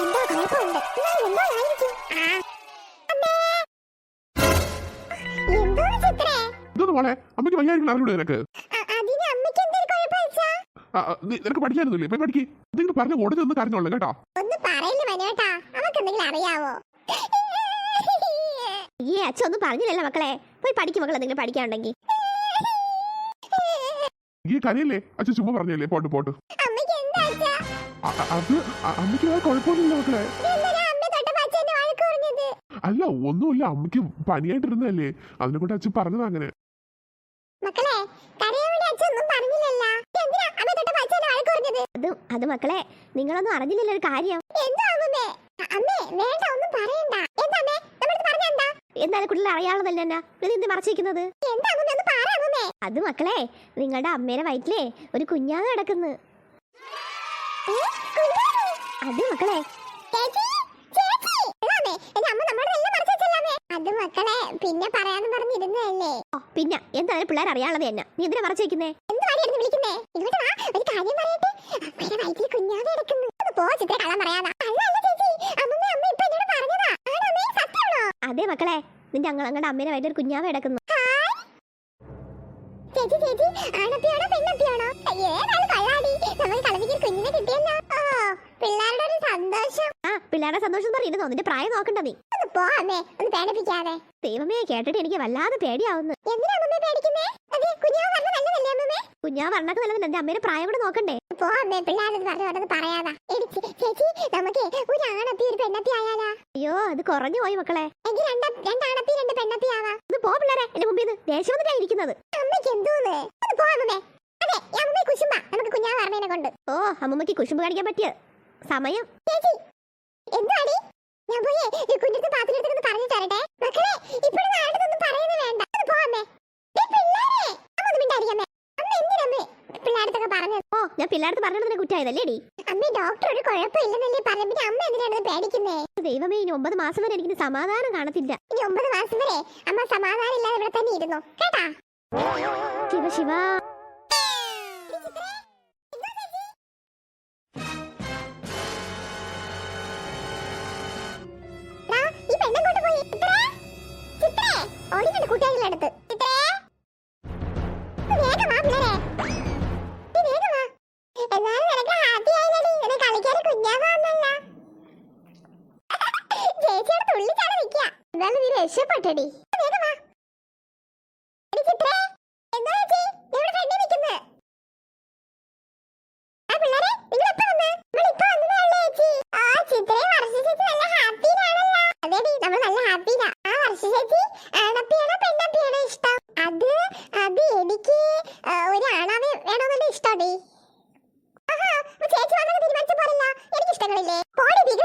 എന്തോ കുഴപ്പമുണ്ട് ഞാൻ എന്തോ ആയിരിക്കും ആ. അമ്മേ. എന്തോന്ന് ചിത്രേ. ഇതൊന്നും മോളെ അമ്മയ്ക്ക് വയ്യായിരിക്കണം അറിഞ്ഞൂടെ നിനക്ക്? നിനക്ക് പഠിക്കാനൊന്നുമില്ലേ? പോയി പഠിക്ക്. എന്തെങ്കിലും പറഞ്ഞ ഓടി നിന്ന് കരഞ്ഞോളൂ കേട്ടോ. ഒന്ന് പറയില്ല മനോട്ടാ എന്തെങ്കിലും അറിയാവോ? ഈ അച്ഛൻ ഒന്നും പറഞ്ഞില്ലല്ലോ മക്കളെ. പോയി പഠിക്കും മക്കൾ എന്തെങ്കിലും പഠിക്കാനുണ്ടെങ്കിൽ. ഈ കരയല്ലേ? അച്ഛൻ ചുമ്മാ പറഞ്ഞല്ലേ? പോട്ട് പോട്ട്. അമ്മയ്ക്ക് എന്താ അച്ഛാ അ- അ- അത് അമ്മയ്ക്ക് വേറെ കുഴപ്പമൊന്നുമില്ല മക്കളെ. അല്ല ഒന്നുമില്ല. അമ്മയ്ക്ക് പനിയായിട്ടിരുന്നല്ലേ അതിനെ കൊണ്ട് അച്ഛൻ പറഞ്ഞത് അങ്ങനെ. മക്കളെ കരയാൻ വേണ്ടി അച്ഛൻ ഒന്നും പറഞ്ഞില്ലല്ലോ. എന്തിനാ അമ്മ തൊട്ടപ്പോ വഴക്ക് പറഞ്ഞത്? അത് അത് മക്കളെ നിങ്ങളൊന്നും അറിഞ്ഞില്ലല്ലോ ഒരു കാര്യം. എന്താ അമ്മേ? അമ്മേ വേണ്ട ഒന്നും പറയണ്ട. എന്താ അമ്മേ? നമ്മളത് പറഞ്ഞ എന്താ? കുട്ടികൾ അറിയാവുന്നതല്ല എന്നാ? ഇത് എന്ത് മറച്ചിരിക്കുന്നത് അത് മക്കളെ നിങ്ങളുടെ അമ്മേടെ വയറ്റിലെ ഒരു കുഞ്ഞാങ്ങ് കിടക്കുന്നു അത് മക്കളെ ചേച്ചി ചേച്ചി അമ്മേ എന്റെ അമ്മ നമ്മുടെ എല്ലാം മറച്ചു വെച്ചല്ലേ അത് മക്കളെ പിന്നെ പറയാന്ന് പറഞ്ഞിരുന്നല്ലേ പിന്നെ എന്തായാലും പിള്ളേർ അറിയാനുള്ളത് തന്നെ. നീ എന്തിനാ മറച്ചേക്കുന്നേ അതെ മക്കളെ നിന്റെ ഞങ്ങൾ വിളിക്കുന്നേ? ഇങ്ങോട്ട് വാ ഒരു കാര്യം കിടക്കുന്നു. പിള്ളേരുടെ സന്തോഷം പറയുന്നത് നിന്റെ പ്രായം നോക്കണ്ട നീ. ഒന്ന് പോ അമ്മേ ഒന്ന് പേടിപ്പിക്കാതെ. ദൈവമേ കേട്ടിട്ട് എനിക്ക് വല്ലാതെ പേടിയാവുന്നു. എന്തിനാ പേടിക്കുന്നേ? അതെ കുഞ്ഞാവ് പറഞ്ഞ നല്ലതല്ലേ എന്റെ അമ്മേനെ പ്രായം കൂടെ നോക്കണ്ടേ? പോ അമ്മേ പിള്ളേരത് പറഞ്ഞു ഓരോന്ന് പറയാതാ. ചേച്ചി നമുക്ക് ഒരു ആണത്തി ഒരു പെണ്ണത്തി ആയാലാ? അയ്യോ അത് കുറഞ്ഞു പോയി മക്കളെ. എനിക്ക് രണ്ട രണ്ടാണത്തി രണ്ട് പെണ്ണത്തി ആവാ. ഒന്ന് പോ പിള്ളേരെ എന്റെ മുമ്പിൽ നിന്ന് ദേഷ്യം വന്നിട്ടാ ഇരിക്കുന്നത്. അമ്മയ്ക്ക് എന്തോന്ന്? ഒന്ന് പോ അമ്മമ്മേ അതെ അമ്മ കുശുമ്പ നമുക്ക് കുഞ്ഞാവ് പറഞ്ഞതിനെ കൊണ്ട്. ഓ അമ്മമ്മക്ക് കുശുമ്പ് കാണിക്കാൻ പറ്റിയ സമയം. ചേച്ചി എന്താടി? ഞാൻ പോയി ഈ കുഞ്ഞിട്ട് പാത്രത്തിനടുത്ത് പറഞ്ഞു തരട്ടെ? മക്കളെ ഇപ്പോഴും നാട്ടിലൊന്നും പറയുന്നത് വേണ്ട. ഒന്ന് പോ അമ്മേ. ദേ പിള്ളേരെ. അമ്മ ഒന്ന് മിണ്ടായിരിക്കമ്മേ അമ്മ. എന്തിനമ്മേ പിള്ളേരത്തൊക്കെ പറഞ്ഞത്. ഓ ഞാൻ പിള്ളേർക്ക് പറഞ്ഞതിന് കുറ്റായതല്ലേ ഡി അമ്മ ഡോക്ടർ ഒരു കുഴപ്പമില്ലെന്നല്ലേ പറഞ്ഞു. പിന്നെ അമ്മ എന്തിനാണ് പേടിക്കുന്നേ? ദൈവമേ ഇനി ഒമ്പത് മാസം വരെ എനിക്ക് സമാധാനം കാണത്തില്ല. ഇനി ഒമ്പത് മാസം വരെ അമ്മ സമാധാനം ഇല്ലാതെ ഇവിടെ തന്നെ ഇരുന്നു. കേട്ടാ? ശിവ ശിവ.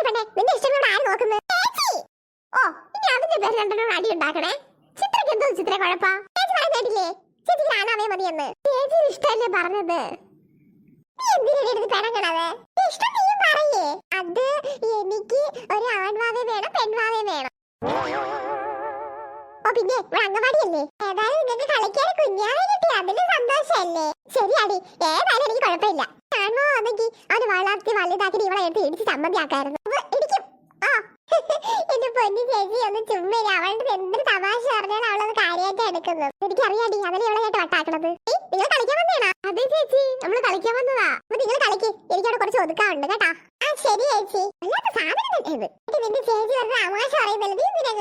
പെണ്ണെ നിന്റെ ഇഷ്ടങ്ങളോട് ആര് നോക്കുന്നു? ചേച്ചി! ഓ ഇനി അതിന്റെ പേര് രണ്ടെണ്ണം അടി ഉണ്ടാക്കണേ? ചിത്രക്ക് എന്തോ ചിത്ര കുഴപ്പാ. ചേച്ചി പറയുന്നില്ലേ ചേച്ചി ആണാവേ മതിയെന്ന് ചേച്ചി ഇഷ്ടമല്ലേ പറഞ്ഞത്? അത് എനിക്ക് ഒരു ആൺവാവേ വേണം പെൺവാവേ വേണം. ഓ പിന്നെ ഇവിടെ അംഗൻവാടിയല്ലേ ഏതായാലും നിങ്ങൾക്ക് കളിക്കാൻ കുഞ്ഞാവെ കിട്ടി. അതിന് സന്തോഷല്ലേ ശരിയാടി. ഏതായാലും എനിക്ക് കുഴപ്പമില്ല. ആൺവാ അത് വളർത്തി വലുതാക്കി ഇവളെ എടുത്ത് ഇടിച്ച് സമ്മതിയാക്കായിരുന്നു ഇടിക്കും. ആ. എന്റെ പൊന്നു ചേച്ചി ഒന്ന് ചുമ്മില്ല അവളുടെ എന്തൊരു തമാശ പറഞ്ഞാൽ അവളത് കാര്യമായിട്ട് എടുക്കുന്നത്. എനിക്കറിയാടി അവനെ ഇവളെ കേട്ട് വട്ടാക്കണത്. നിങ്ങൾ കളിക്കാൻ വന്നേണോ? അതെ ചേച്ചി നമ്മൾ കളിക്കാൻ വന്നതാ. അപ്പൊ നിങ്ങൾ കളിക്ക്. എനിക്കവിടെ കുറച്ച് ഒതുക്കാറുണ്ട് കേട്ടാ. ആ ശരി ചേച്ചി. അല്ലാത്ത സാധനം നിന്റെ ചേച്ചി പറഞ്ഞ തമാശ പറയുന്നില്ല? നീ എന്തിനാ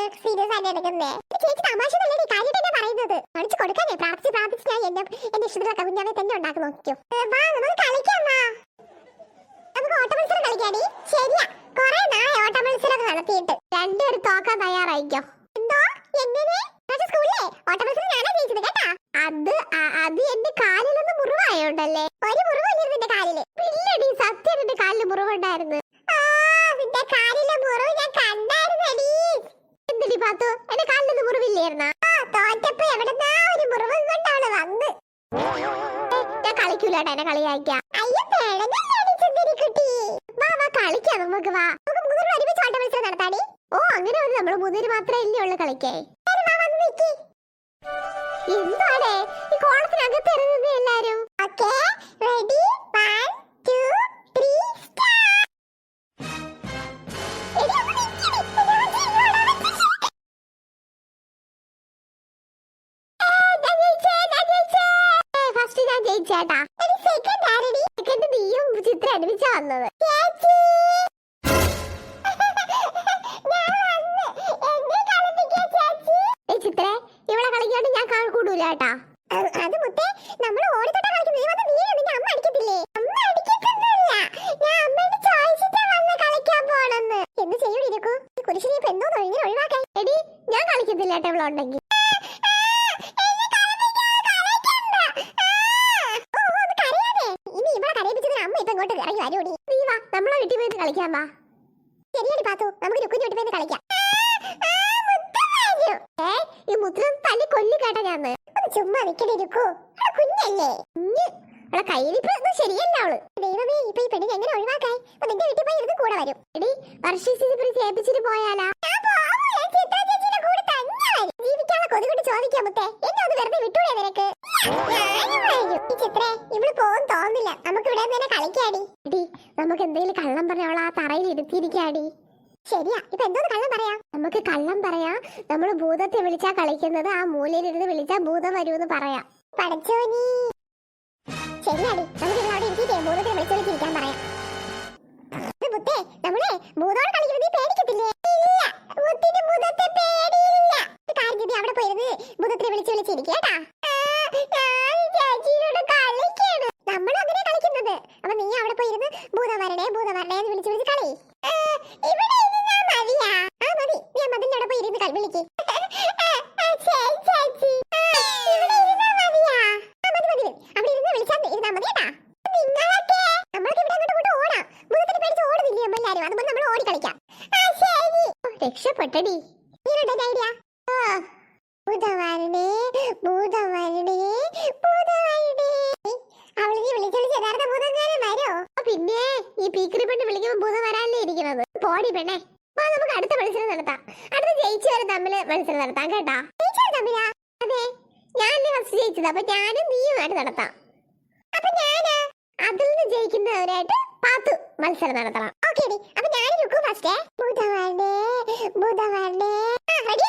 ആയിട്ട് എടുക്കുന്നേ ചേച്ചി തമാശ നല്ലടി കാര്യം തന്നെ പറയുന്നത്? കൊടുക്കാനേ പ്രാർത്ഥിച്ച് പ്രാർത്ഥിച്ച് ഞാൻ എന്നെ എന്റെ ഇഷ്ടത്തിലൊക്കെ തന്നെ ഉണ്ടാക്കി നോക്കിയോ വാ നമുക്ക് കളിക്കാം വാ. നമുക്ക് ഓട്ട മത്സരം കളിക്കാടി. ശരിയാ കൊറേ നാളെ ഓട്ട മത്സരം നടത്തിയിട്ട്. രണ്ടുപേരും തയ്യാറായിക്കോ എന്തോ? എങ്ങനെ? സ്കൂളിലെ? ഓട്ട മത്സരം ഞാനാ ജയിച്ചത് കേട്ടാ? അത് അത് എന്റെ കാലിലൊന്ന് മുറിവായോണ്ടല്ലേ? ഒരു മുറിവില്ല കാലിൽ. ഇല്ലടി സത്യം എന്റെ കാലിൽ മുറിവുണ്ടായിരുന്നു ആ നിന്റെ കാലിലെ മുറിവ് ഞാൻ കണ്ടായിരുന്നടി എന്തിടി പാത്തു എന്റെ ആ തോറ്റപ്പോ ഒരു മുറിവും കൊണ്ടാണ് വന്ന്. ഞാൻ കളിക്കൂലട്ടാ എന്നെ കളിയാക്കാം നടത്താടി. ഓ അങ്ങനെ വന്ന് നമ്മൾ മൂന്നുപേര് മാത്രമേ ഇല്ലേ ഉള്ളു കളിക്കേ. എന്താണ് ഈ കോളത്തിനകത്ത് എല്ലാരും. ഓക്കേ റെഡി നമ്മളെ വീട്ടിൽ പോയി കളിക്കാൻ വാ. ശരിയടി പാത്തു നമുക്ക് ലുക്കുഞ്ഞ് വീട്ടിൽ പോയി കളിക്കാം. ഏ ഈ മുദ്രം തല്ലി കൊല്ലി കേട്ടാ ഞാൻ ചുമ്മാ നിക്കടി ഇരിക്കൂ. കുഞ്ഞല്ലേ. കുഞ്ഞ്. അവളെ കയ്യിരിപ്പ് ഒന്നും ശരിയല്ല അവൾ. ദൈവമേ ഇപ്പൊ ഈ പെണ്ണിനെ എങ്ങനെ ഒഴിവാക്കായി അപ്പൊ നിന്റെ വീട്ടിൽ പോയി ഇരുന്ന് കൂടെ വരും. എടി വർഷിച്ചിട്ട് ചേപ്പിച്ചിട്ട് പോയാലാ? ജീവിക്കാനുള്ള കൊതി കൊണ്ട് ചോദിക്കാൻ മുത്തേ. എന്നെ ഒന്ന് വെറുതെ വിട്ടൂടെ നിനക്ക്? ഈ ചിത്രേ ഇവിടെ പോകും തോന്നില്ല നമുക്ക് ഇവിടെ തന്നെ കളിക്കാടി. എടി നമുക്ക് എന്തെങ്കിലും കള്ളം പറഞ്ഞ അവൾ ആ തറയിൽ ഇരുത്തിയിരിക്കാടി. ശരിയാ ഇപ്പൊ എന്തോന്ന് കള്ളം പറയാം? നമുക്ക് കള്ളം പറയാം. നമ്മൾ ഭൂതത്തെ വിളിച്ചാ കളിക്കുന്നത് ആ മൂലയിലിരുന്ന് വിളിച്ചാ ഭൂതം വരുമെന്ന് പറയാം. പഠിച്ചോനി ശരിയാടി നമുക്ക് അവിടെ ഇരുത്തിട്ടേ ഭൂതത്തെ വിളിച്ചു വിളിച്ചിരിക്കാൻ പറയാം. നമ്മളെ അവിടെ ഇരുന്ന് വിളിച്ചാൽ ഇരുന്നാ മതി കേട്ടാ. നിങ്ങളൊക്കെ നമ്മളൊക്കെ ഇവിടെ അങ്ങോട്ട് കൊണ്ട് ഓടാം. ഭൂതത്തിന് പേടിച്ച് ഓടുന്നില്ലേ നമ്മൾ എല്ലാരും അതുപോലെ നമ്മൾ ഓടി കളിക്കാം ഓ, രക്ഷപ്പെട്ടടി. ഐഡിയ? ഭൂതവാരണേ ഭൂതവാരണേ ഭൂതവാരണേ അവളിനെ വിളിച്ചു വിളിച്ച് യഥാർത്ഥ ഭൂതകാരൻ വരോ? പിന്നെ ഈ പീക്കറി പെണ്ണ് വിളിക്കുമ്പോൾ ഭൂതം വരാനല്ലേ ഇരിക്കുന്നത്? പോടി പെണ്ണേ. വാ നമുക്ക് അടുത്ത മത്സരം നടത്താം. അടുത്ത ജയിച്ചവരെ തമ്മിൽ മത്സരം നടത്താം കേട്ടാ. ജയിച്ചവർ തമ്മിലാ? ഞാനല്ലേ ഫസ്റ്റ് ജയിച്ചത്. അപ്പൊ ഞാനും നീയുമായിട്ട് നടത്താം. അപ്പൊ ഞാൻ അതിൽ നിന്ന് ജയിക്കുന്നവരായിട്ട് പാത്തു മത്സരം നടത്തണം. ഓക്കെ അപ്പൊ ഞാൻ രുക്കു ഫസ്റ്റ് ബുധവാണ്ടേ ബുധവാണ്ടേ റെഡി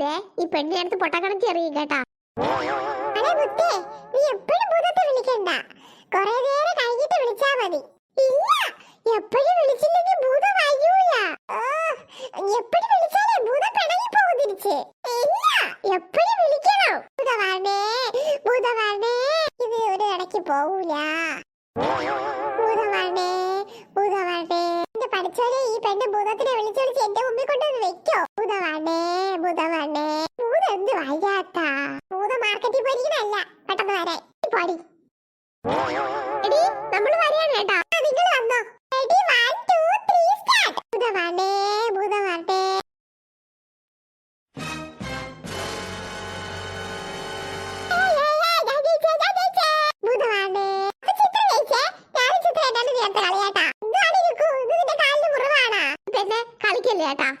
ദേ ഈ പെണ്ണിനെ അടുത്ത് പൊട്ടക്കണക്കി എറിയും കേട്ടാ. അതെ മുത്തേ നീ എപ്പോഴും ഭൂതത്തെ വിളിക്കണ്ട. കൊറേ നേരം കഴിഞ്ഞിട്ട് വിളിച്ചാ മതി. ഇല്ല എപ്പോഴും വിളിച്ചില്ലെങ്കിൽ 来打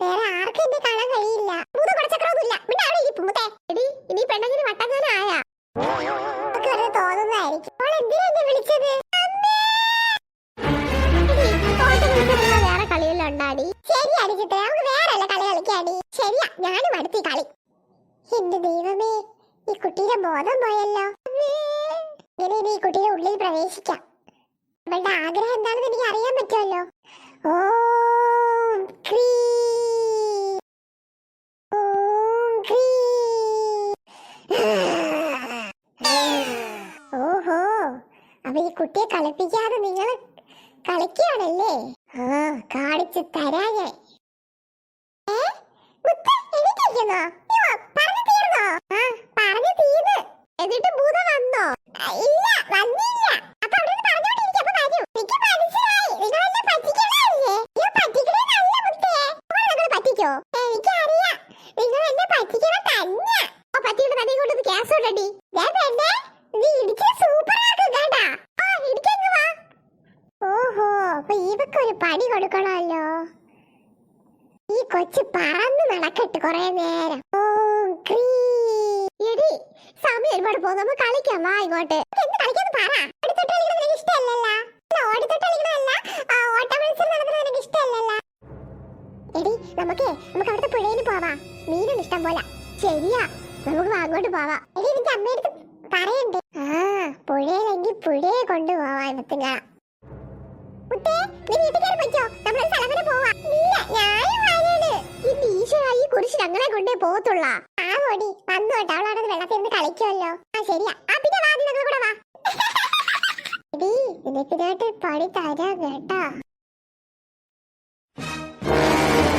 വേറെ ആർക്കും കാണാൻ കഴിയില്ല. എടി വട്ടങ്ങാനായ ചിത്ര നമുക്ക് കളി ശരിയാ കളി. ദൈവമേ ഈ ഈ ഉള്ളിൽ പ്രവേശിക്കാം. ആഗ്രഹം എന്താണെന്ന് എനിക്ക് അറിയാൻ പറ്റുമല്ലോ. ഓ ക്രീ ഓം ക്രീ ഓഹോ അപ്പൊ ഈ കുട്ടിയെ കളിപ്പിക്കാതെ നിങ്ങൾ കളിക്കുകയാണല്ലേ ആ കാണിച്ചു തരാ ഞാൻ. എന്നിട്ട് ഭൂതം വന്നോ? ഇല്ല, വന്നില്ല. അപ്പൊ അവിടുന്ന് പറഞ്ഞോണ്ടിരിക്ക്, അപ്പൊ വരും. എനിക്ക് മനസ്സിലായി. നിങ്ങളെന്നെ പറ്റിക്കണതല്ലേ? അയ്യോ, പറ്റിക്കണതല്ല മുത്തേ. നിങ്ങൾ ഞങ്ങളെ പറ്റിച്ചോ? എനിക്കറിയാം. നിങ്ങൾ എന്നെ പറ്റിക്കണ തന്നെ. ഓ, പറ്റിയിട്ട് തന്നെ ഇങ്ങോട്ട് ഗ്യാസ് കൊണ്ടടി. ദേ പെണ്ണേ, നീ ഇടിച്ച് സൂപ്പർ ആക്കും കേട്ടാ. ആ, ഇടിക്കങ്ങ് വാ. ഓഹോ അപ്പൊ ഇവക്കൊരു പണി കൊടുക്കണമല്ലോ. ഈ കൊച്ചു പറന്ന് നടക്കട്ടെ കൊറേ നേരം. എടി സമയം ഒരുപാട് പോകും നമുക്ക് കളിക്കാം. വാ ഇങ്ങോട്ട്. എന്ത് കളിക്കാന്ന് പറ. കളിക്കുന്നതല്ല. എടി നമുക്ക് നമുക്ക് ഇഷ്ടം ശരിയാ. നമുക്ക് അങ്ങോട്ട് പോവാ. എടി നിന്റെ ആ പുഴയിലെങ്കിൽ പുഴയെ കൊണ്ടുപോവാ ഇവത്തിങ്ങ കൊണ്ടേ ആ വന്നോട്ടെ ആ ശരിയാ. പിന്നെ കൂടെ വാ.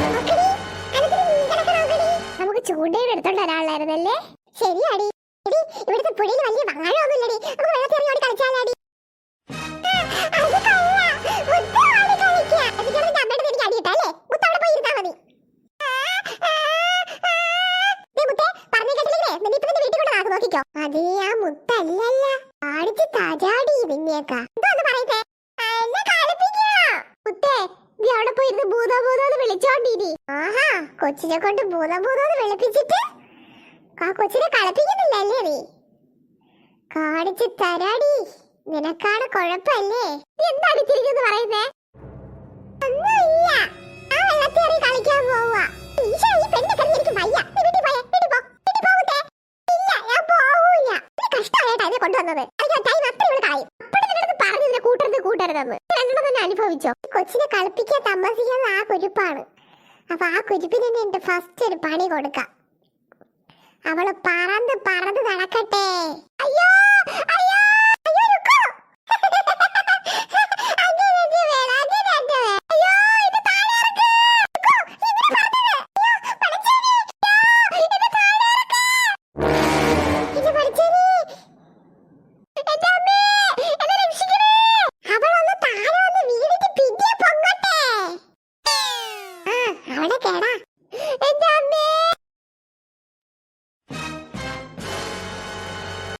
നോക്കടി. നമുക്ക് ചൂണ്ടയുടെ എടുത്തോണ്ട് ഒരാളായിരുന്നല്ലേ ശരിയാടി. ഇടി ഇവിടുത്തെ പുഴയിൽ വലിയ വാഴ ഒന്നുമില്ലടി നമുക്ക് വെള്ളത്തിൽ ഇറങ്ങി കളിച്ചാലാടി. അതേ ആ മുത്തല്ലല്ല. കാണിച്ച് തരാടി നിന്നെയൊക്കെ. ആഹാ, കൊച്ചിനെ കൊണ്ട് ഭൂതം ഭൂതം വിളിപ്പിച്ചിട്ട് ആ കൊച്ചിനെ കളിപ്പിക്കുന്നില്ലല്ലേ നീ കാണിച്ച് തരാടി നിനക്കാണ് കുഴപ്പല്ലേ? നീ എന്താ അടിച്ചിരിക്കുന്നു പറയുന്നേ? ആ കളിക്കാൻ ഈ വയ്യ. നീ പോ ഇല്ല ഞാൻ ടൈം തന്നെ അനുഭവിച്ചോ? കൊച്ചിനെ ആ ആ ഫസ്റ്റ് ഒരു പണി അവൾ പറന്ന് പറന്ന് നടക്കട്ടെ.